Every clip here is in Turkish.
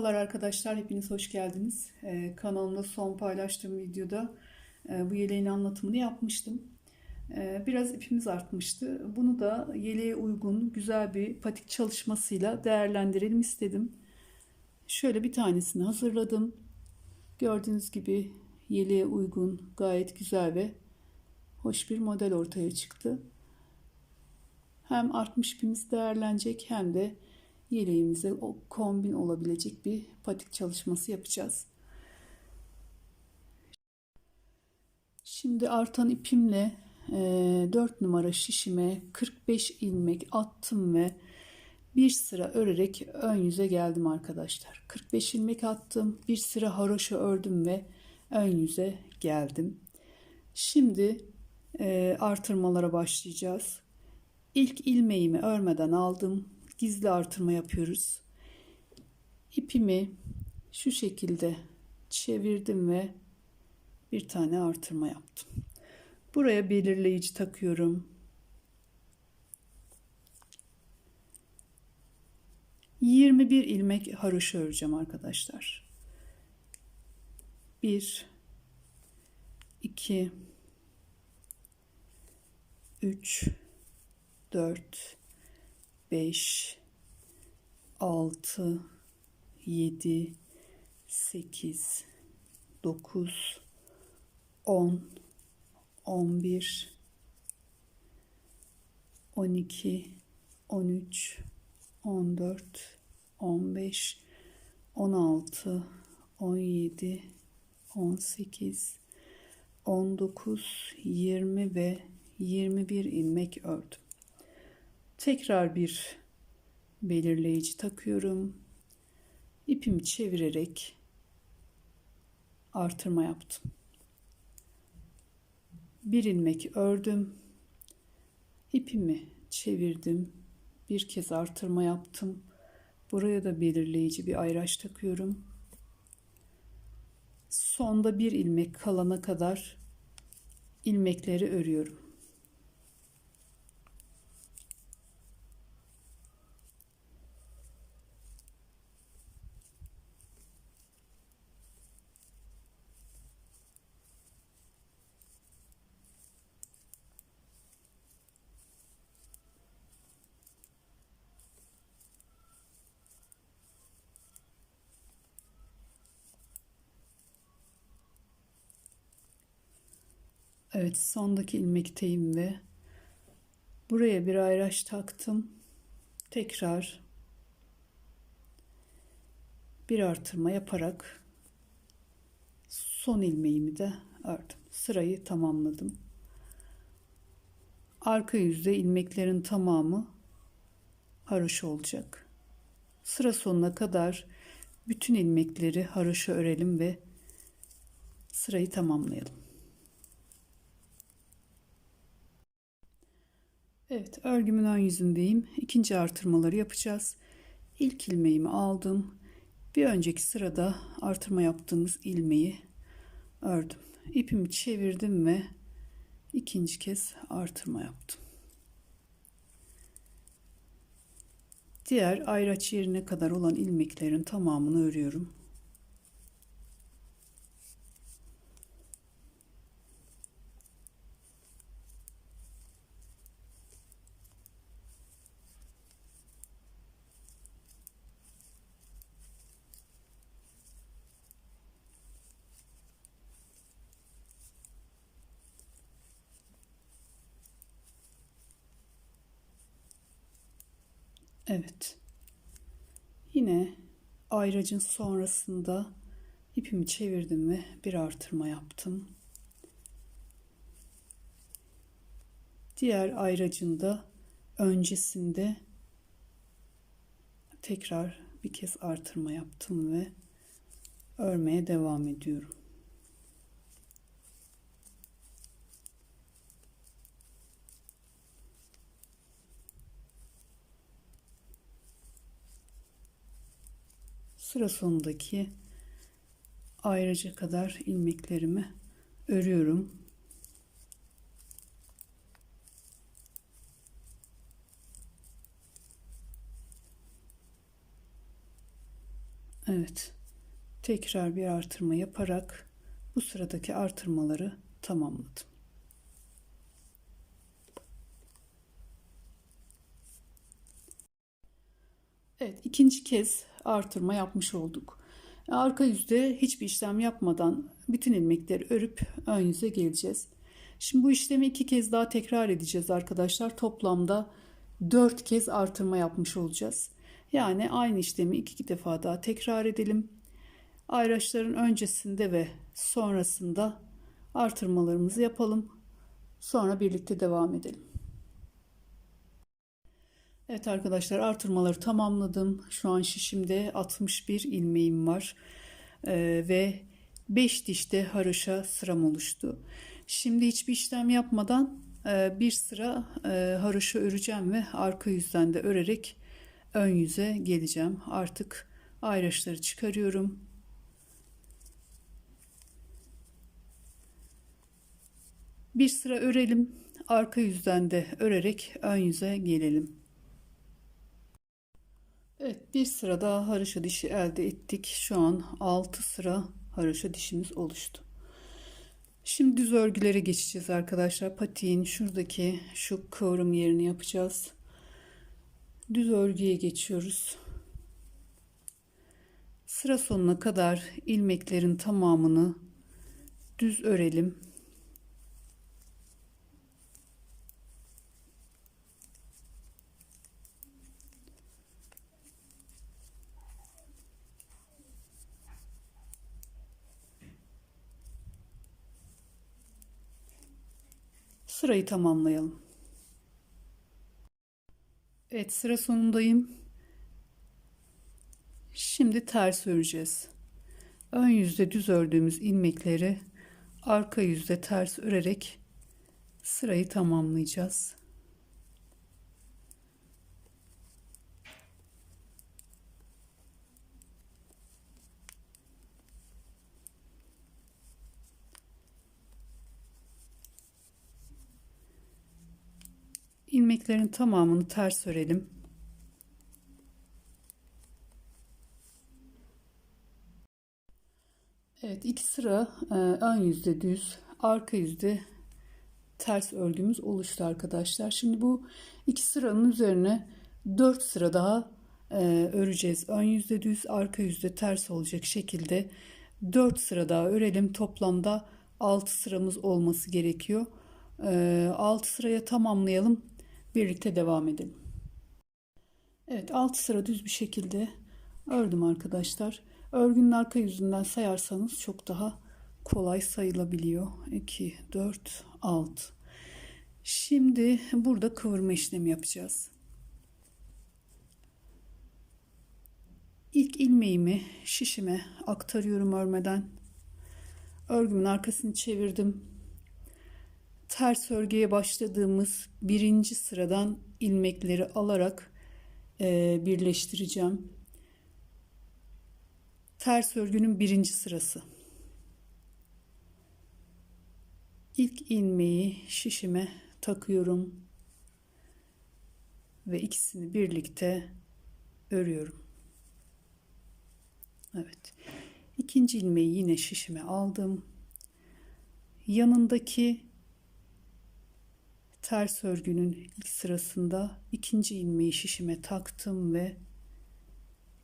Merhabalar arkadaşlar, hepiniz hoş geldiniz. Ee, kanalımda son paylaştığım videoda e, bu yeleğin anlatımını yapmıştım. Ee, biraz ipimiz artmıştı. Bunu da yeleğe uygun güzel bir patik çalışmasıyla değerlendirelim istedim. Şöyle bir tanesini hazırladım. Gördüğünüz gibi yeleğe uygun gayet güzel ve hoş bir model ortaya çıktı. Hem artmış ipimiz değerlenecek hem de yeleğimize o kombin olabilecek bir patik çalışması yapacağız. Şimdi artan ipimle e, 4 numara şişime 45 ilmek attım ve bir sıra örerek ön yüze geldim arkadaşlar. 45 ilmek attım, bir sıra haroşa ördüm ve ön yüze geldim. Şimdi e, artırmalara başlayacağız. İlk ilmeğimi örmeden aldım gizli artırma yapıyoruz. İpimi şu şekilde çevirdim ve bir tane artırma yaptım. Buraya belirleyici takıyorum. Yirmi bir ilmek haroşa öreceğim arkadaşlar. Bir, iki, üç, dört, 5 6 7 8 9 10 11 12 13 14 15 16 17 18 19 20 ve 21 ilmek ördüm. Tekrar bir belirleyici takıyorum. İpimi çevirerek artırma yaptım. Bir ilmek ördüm. İpimi çevirdim. Bir kez artırma yaptım. Buraya da belirleyici bir ayraç takıyorum. Sonda bir ilmek kalana kadar ilmekleri örüyorum. Evet sondaki ilmekteyim ve buraya bir ayraç taktım. Tekrar bir artırma yaparak son ilmeğimi de ördüm. Sırayı tamamladım. Arka yüzde ilmeklerin tamamı haroşa olacak. Sıra sonuna kadar bütün ilmekleri haroşa örelim ve sırayı tamamlayalım. Evet örgümün ön yüzündeyim. İkinci artırmaları yapacağız. İlk ilmeğimi aldım. Bir önceki sırada artırma yaptığımız ilmeği ördüm. İpimi çevirdim ve ikinci kez artırma yaptım. Diğer ayraç yerine kadar olan ilmeklerin tamamını örüyorum. Evet. Yine ayracın sonrasında ipimi çevirdim ve bir artırma yaptım. Diğer ayracın da öncesinde tekrar bir kez artırma yaptım ve örmeye devam ediyorum. Sıra sonundaki ayrıca kadar ilmeklerimi örüyorum. Evet. Tekrar bir artırma yaparak bu sıradaki artırmaları tamamladım. Evet, ikinci kez artırma yapmış olduk. Arka yüzde hiçbir işlem yapmadan bütün ilmekleri örüp ön yüze geleceğiz. Şimdi bu işlemi iki kez daha tekrar edeceğiz arkadaşlar. Toplamda dört kez artırma yapmış olacağız. Yani aynı işlemi iki defa daha tekrar edelim. Ayraçların öncesinde ve sonrasında artırmalarımızı yapalım. Sonra birlikte devam edelim. Evet arkadaşlar artırmaları tamamladım. Şu an şişimde 61 ilmeğim var. Ee, ve 5 dişte haroşa sıram oluştu. Şimdi hiçbir işlem yapmadan e, bir sıra e, haroşa öreceğim ve arka yüzden de örerek ön yüze geleceğim. Artık ayraçları çıkarıyorum. Bir sıra örelim. Arka yüzden de örerek ön yüze gelelim. Evet bir sıra daha haroşa dişi elde ettik. Şu an 6 sıra haroşa dişimiz oluştu. Şimdi düz örgülere geçeceğiz arkadaşlar. Patiğin şuradaki şu kıvrım yerini yapacağız. Düz örgüye geçiyoruz. Sıra sonuna kadar ilmeklerin tamamını düz örelim. Sırayı tamamlayalım. Evet sıra sonundayım. Şimdi ters öreceğiz. Ön yüzde düz ördüğümüz ilmekleri arka yüzde ters örerek sırayı tamamlayacağız. İlmeklerin tamamını ters örelim. Evet iki sıra e, ön yüzde düz arka yüzde ters örgümüz oluştu arkadaşlar. Şimdi bu iki sıranın üzerine dört sıra daha e, öreceğiz. Ön yüzde düz arka yüzde ters olacak şekilde dört sıra daha örelim. Toplamda altı sıramız olması gerekiyor. E, 6 sıraya tamamlayalım birlikte devam edelim. Evet 6 sıra düz bir şekilde ördüm arkadaşlar. Örgünün arka yüzünden sayarsanız çok daha kolay sayılabiliyor. 2, 4, 6. Şimdi burada kıvırma işlemi yapacağız. İlk ilmeğimi şişime aktarıyorum örmeden. Örgümün arkasını çevirdim ters örgüye başladığımız birinci sıradan ilmekleri alarak e, birleştireceğim. Ters örgünün birinci sırası. İlk ilmeği şişime takıyorum ve ikisini birlikte örüyorum. Evet. İkinci ilmeği yine şişime aldım. Yanındaki ters örgünün ilk sırasında ikinci ilmeği şişime taktım ve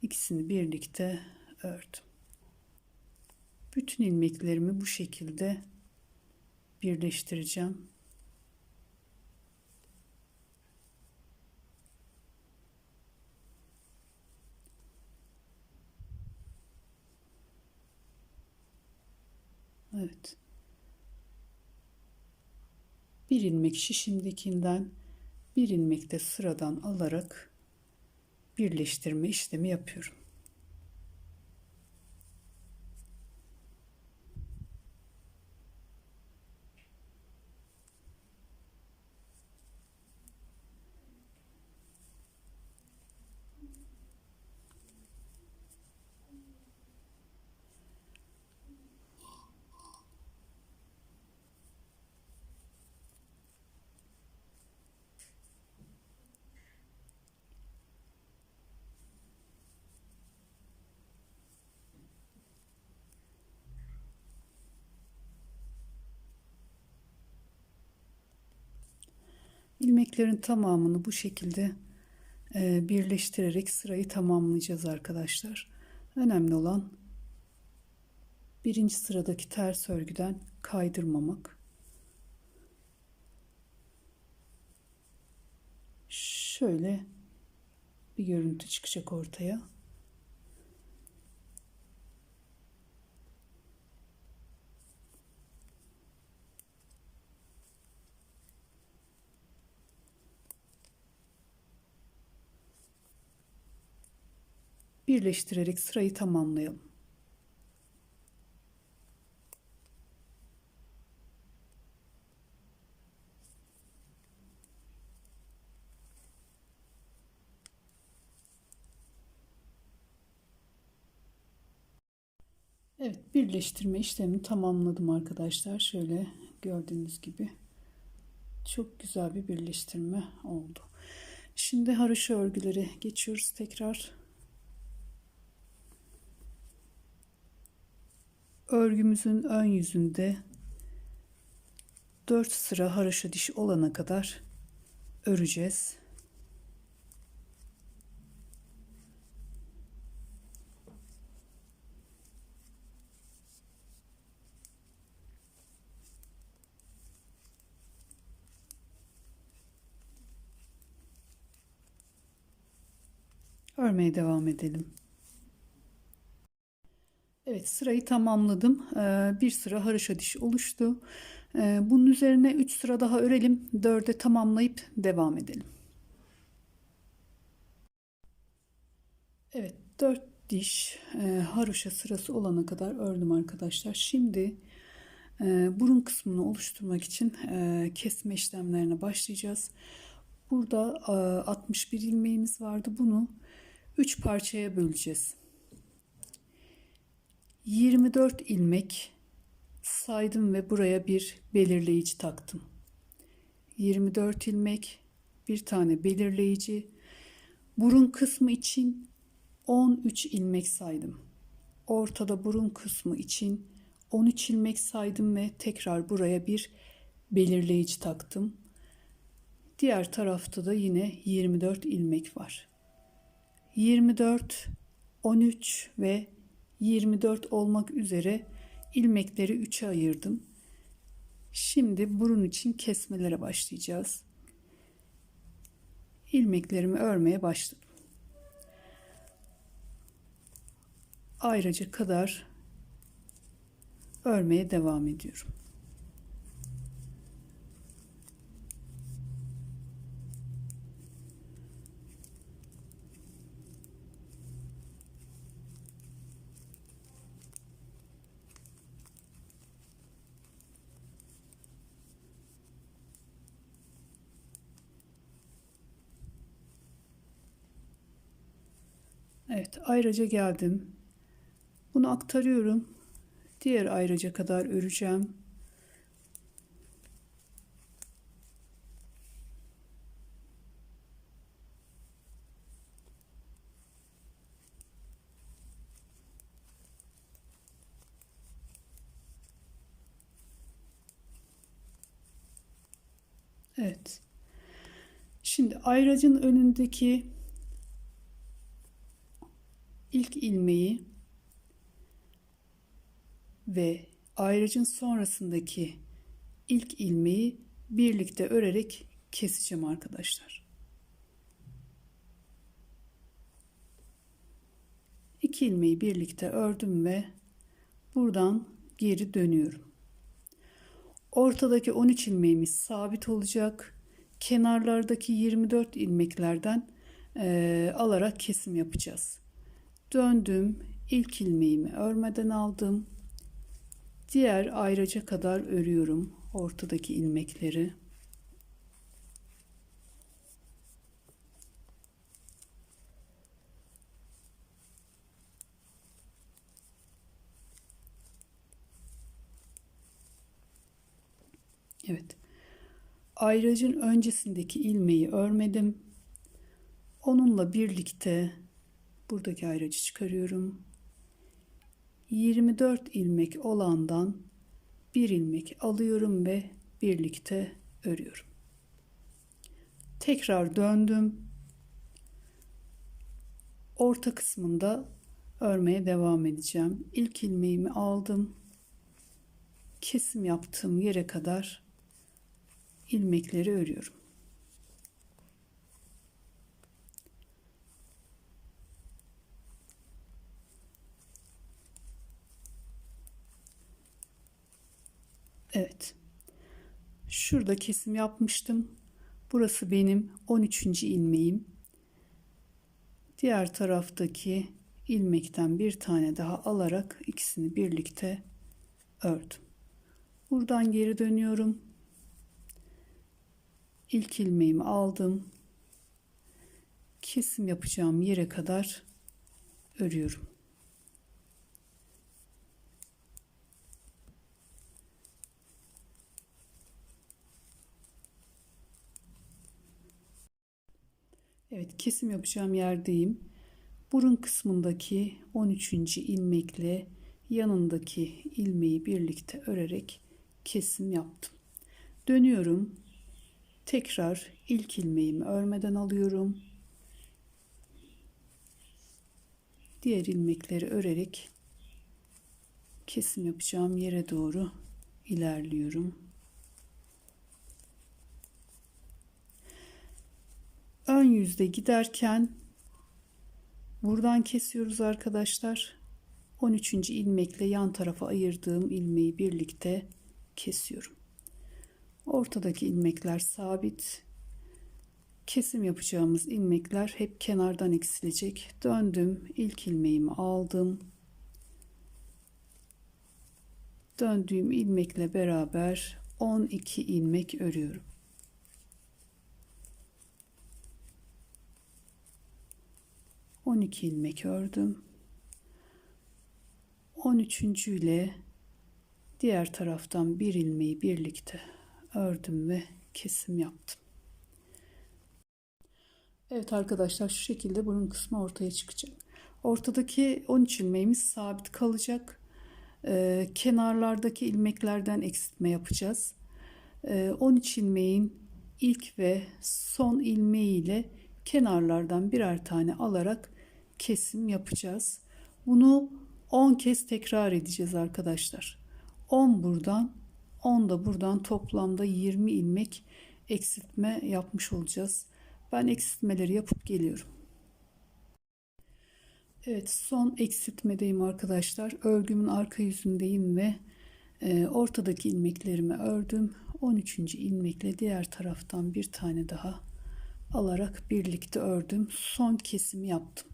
ikisini birlikte ördüm. Bütün ilmeklerimi bu şekilde birleştireceğim. Evet bir ilmek şişimdekinden bir ilmek de sıradan alarak birleştirme işlemi yapıyorum. İlmeklerin tamamını bu şekilde e, birleştirerek sırayı tamamlayacağız arkadaşlar. Önemli olan birinci sıradaki ters örgüden kaydırmamak. Şöyle bir görüntü çıkacak ortaya. Birleştirerek sırayı tamamlayalım. Evet birleştirme işlemini tamamladım arkadaşlar. Şöyle gördüğünüz gibi çok güzel bir birleştirme oldu. Şimdi haroşa örgüleri geçiyoruz tekrar. Örgümüzün ön yüzünde 4 sıra haroşa diş olana kadar öreceğiz. Örmeye devam edelim. Evet sırayı tamamladım. Ee, bir sıra haroşa diş oluştu. Ee, bunun üzerine 3 sıra daha örelim. 4'e tamamlayıp devam edelim. Evet 4 diş e, haroşa sırası olana kadar ördüm arkadaşlar. Şimdi e, burun kısmını oluşturmak için e, kesme işlemlerine başlayacağız. Burada 61 ilmeğimiz vardı. Bunu 3 parçaya böleceğiz. 24 ilmek saydım ve buraya bir belirleyici taktım. 24 ilmek, bir tane belirleyici. Burun kısmı için 13 ilmek saydım. Ortada burun kısmı için 13 ilmek saydım ve tekrar buraya bir belirleyici taktım. Diğer tarafta da yine 24 ilmek var. 24, 13 ve 24 olmak üzere ilmekleri 3'e ayırdım. Şimdi burun için kesmelere başlayacağız. İlmeklerimi örmeye başladım. Ayrıca kadar örmeye devam ediyorum. Evet ayrıca geldim. Bunu aktarıyorum. Diğer ayrıca kadar öreceğim. Evet. Şimdi ayracın önündeki ilk ilmeği ve ayrıcın sonrasındaki ilk ilmeği birlikte örerek keseceğim arkadaşlar. İki ilmeği birlikte ördüm ve buradan geri dönüyorum. Ortadaki 13 ilmeğimiz sabit olacak. Kenarlardaki 24 ilmeklerden e, alarak kesim yapacağız. Döndüm. ilk ilmeğimi örmeden aldım. Diğer ayrıca kadar örüyorum ortadaki ilmekleri. Evet. Ayracın öncesindeki ilmeği örmedim. Onunla birlikte buradaki ayracı çıkarıyorum. 24 ilmek olandan bir ilmek alıyorum ve birlikte örüyorum. Tekrar döndüm. Orta kısmında örmeye devam edeceğim. İlk ilmeğimi aldım. Kesim yaptığım yere kadar ilmekleri örüyorum. Evet. Şurada kesim yapmıştım. Burası benim 13. ilmeğim. Diğer taraftaki ilmekten bir tane daha alarak ikisini birlikte ördüm. Buradan geri dönüyorum. İlk ilmeğimi aldım. Kesim yapacağım yere kadar örüyorum. Evet kesim yapacağım yerdeyim. Burun kısmındaki 13. ilmekle yanındaki ilmeği birlikte örerek kesim yaptım. Dönüyorum. Tekrar ilk ilmeğimi örmeden alıyorum. Diğer ilmekleri örerek kesim yapacağım yere doğru ilerliyorum. Ön yüzde giderken buradan kesiyoruz arkadaşlar. 13. ilmekle yan tarafa ayırdığım ilmeği birlikte kesiyorum. Ortadaki ilmekler sabit. Kesim yapacağımız ilmekler hep kenardan eksilecek. Döndüm. ilk ilmeğimi aldım. Döndüğüm ilmekle beraber 12 ilmek örüyorum. 12 ilmek ördüm. 13. ile diğer taraftan bir ilmeği birlikte ördüm ve kesim yaptım. Evet arkadaşlar şu şekilde bunun kısmı ortaya çıkacak. Ortadaki 13 ilmeğimiz sabit kalacak. Ee, kenarlardaki ilmeklerden eksiltme yapacağız. Ee, 13 ilmeğin ilk ve son ilmeği ile kenarlardan birer tane alarak kesim yapacağız. Bunu 10 kez tekrar edeceğiz arkadaşlar. 10 buradan 10 da buradan toplamda 20 ilmek eksiltme yapmış olacağız. Ben eksiltmeleri yapıp geliyorum. Evet son eksiltmedeyim arkadaşlar. Örgümün arka yüzündeyim ve e, ortadaki ilmeklerimi ördüm. 13. ilmekle diğer taraftan bir tane daha alarak birlikte ördüm. Son kesimi yaptım.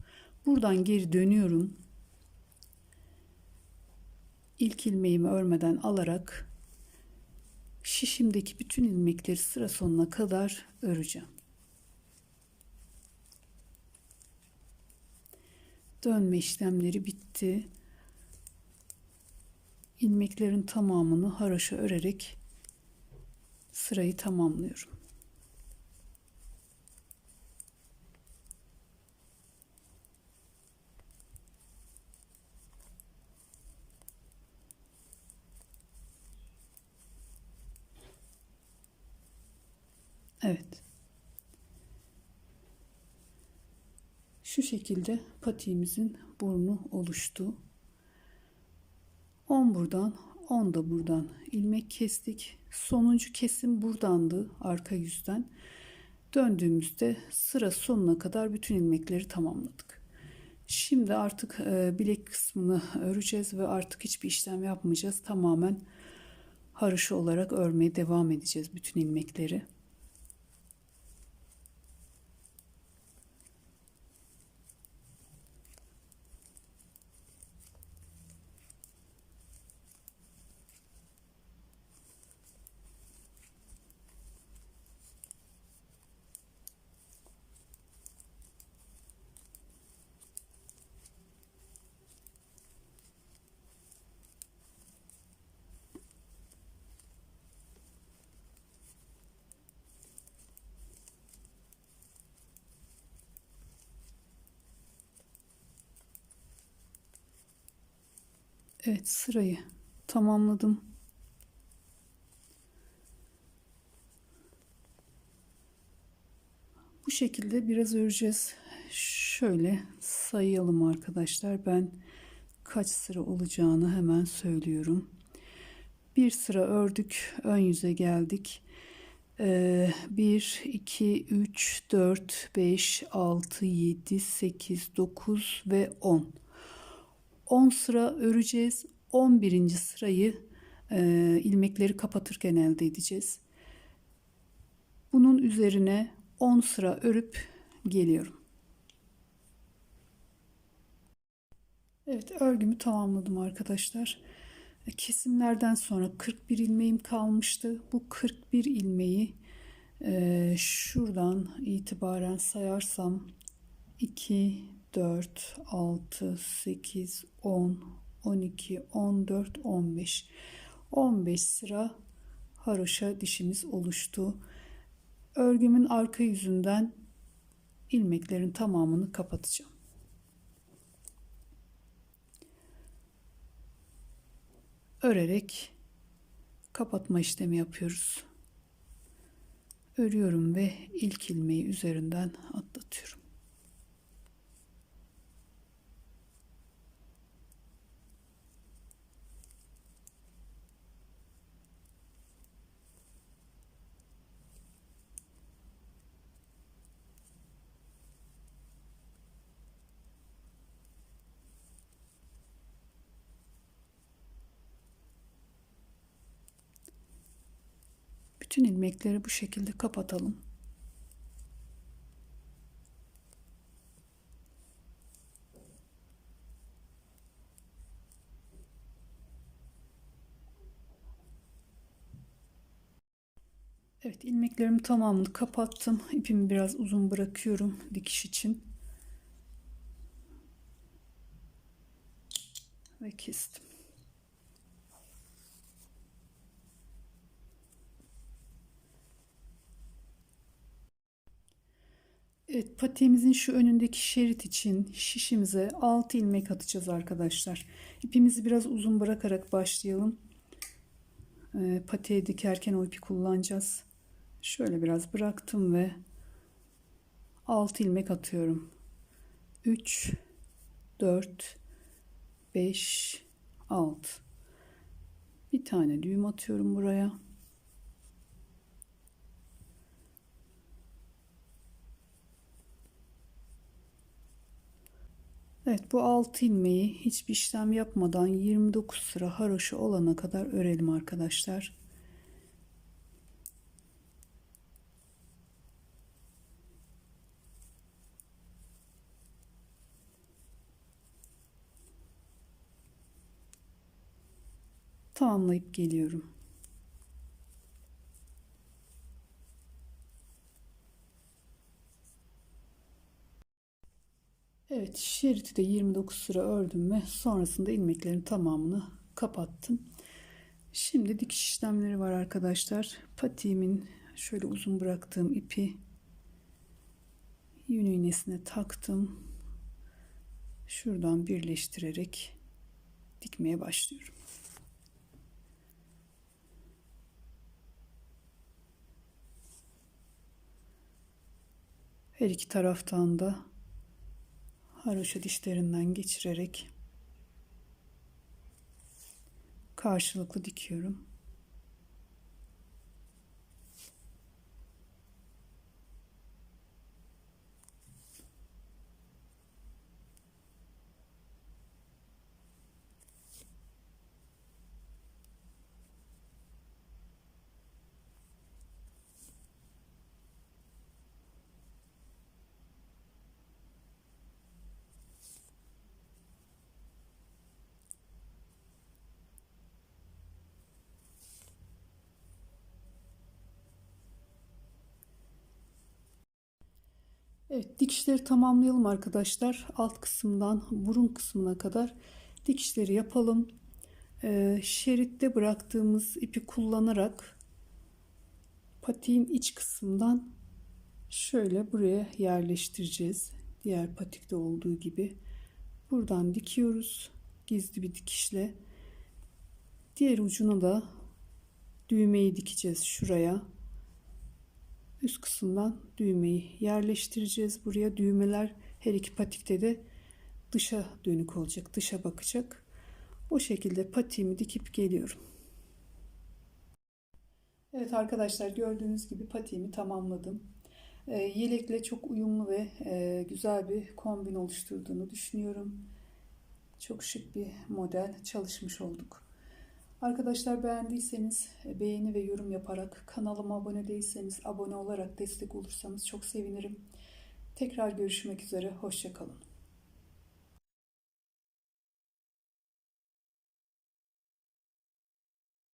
Buradan geri dönüyorum. İlk ilmeğimi örmeden alarak şişimdeki bütün ilmekleri sıra sonuna kadar öreceğim. Dönme işlemleri bitti. İlmeklerin tamamını haraşa örerek sırayı tamamlıyorum. Evet. Şu şekilde patiğimizin burnu oluştu. 10 buradan 10 da buradan ilmek kestik. Sonuncu kesim buradandı arka yüzden. Döndüğümüzde sıra sonuna kadar bütün ilmekleri tamamladık. Şimdi artık e, bilek kısmını öreceğiz ve artık hiçbir işlem yapmayacağız. Tamamen haroşa olarak örmeye devam edeceğiz bütün ilmekleri. Evet sırayı tamamladım. şekilde biraz öreceğiz. Şöyle sayalım arkadaşlar. Ben kaç sıra olacağını hemen söylüyorum. Bir sıra ördük. Ön yüze geldik. 1, 2, 3, 4, 5, 6, 7, 8, 9 ve 10. 10 sıra öreceğiz. 11. sırayı e, ilmekleri kapatırken elde edeceğiz. Bunun üzerine 10 sıra örüp geliyorum. Evet örgümü tamamladım arkadaşlar. Kesimlerden sonra 41 ilmeğim kalmıştı. Bu 41 ilmeği e, şuradan itibaren sayarsam 2, 4, 6, 8, 10, 12, 14, 15. 15 sıra haroşa dişimiz oluştu. Örgümün arka yüzünden ilmeklerin tamamını kapatacağım. Örerek kapatma işlemi yapıyoruz. Örüyorum ve ilk ilmeği üzerinden atlatıyorum. Bütün ilmekleri bu şekilde kapatalım. Evet ilmeklerim tamamını kapattım. İpimi biraz uzun bırakıyorum dikiş için. Ve kestim. Evet patiğimizin şu önündeki şerit için şişimize 6 ilmek atacağız arkadaşlar. İpimizi biraz uzun bırakarak başlayalım. E, patiğe dikerken o ipi kullanacağız. Şöyle biraz bıraktım ve 6 ilmek atıyorum. 3 4 5 6 bir tane düğüm atıyorum buraya. Evet bu 6 ilmeği hiçbir işlem yapmadan 29 sıra haroşa olana kadar örelim arkadaşlar. Tamamlayıp geliyorum. Evet şeriti de 29 sıra ördüm ve sonrasında ilmeklerin tamamını kapattım. Şimdi dikiş işlemleri var arkadaşlar. Patiğimin şöyle uzun bıraktığım ipi yün iğnesine taktım. Şuradan birleştirerek dikmeye başlıyorum. Her iki taraftan da haroşa dişlerinden geçirerek karşılıklı dikiyorum. Evet dikişleri tamamlayalım arkadaşlar. Alt kısımdan burun kısmına kadar dikişleri yapalım. Ee, şeritte bıraktığımız ipi kullanarak patiğin iç kısmından şöyle buraya yerleştireceğiz. Diğer patikte olduğu gibi. Buradan dikiyoruz. Gizli bir dikişle. Diğer ucuna da düğmeyi dikeceğiz şuraya. Üst kısımdan düğmeyi yerleştireceğiz. Buraya düğmeler her iki patikte de dışa dönük olacak. Dışa bakacak. O şekilde patiğimi dikip geliyorum. Evet arkadaşlar gördüğünüz gibi patiğimi tamamladım. E, yelekle çok uyumlu ve e, güzel bir kombin oluşturduğunu düşünüyorum. Çok şık bir model çalışmış olduk. Arkadaşlar beğendiyseniz e, beğeni ve yorum yaparak kanalıma abone değilseniz abone olarak destek olursanız çok sevinirim. Tekrar görüşmek üzere. Hoşçakalın.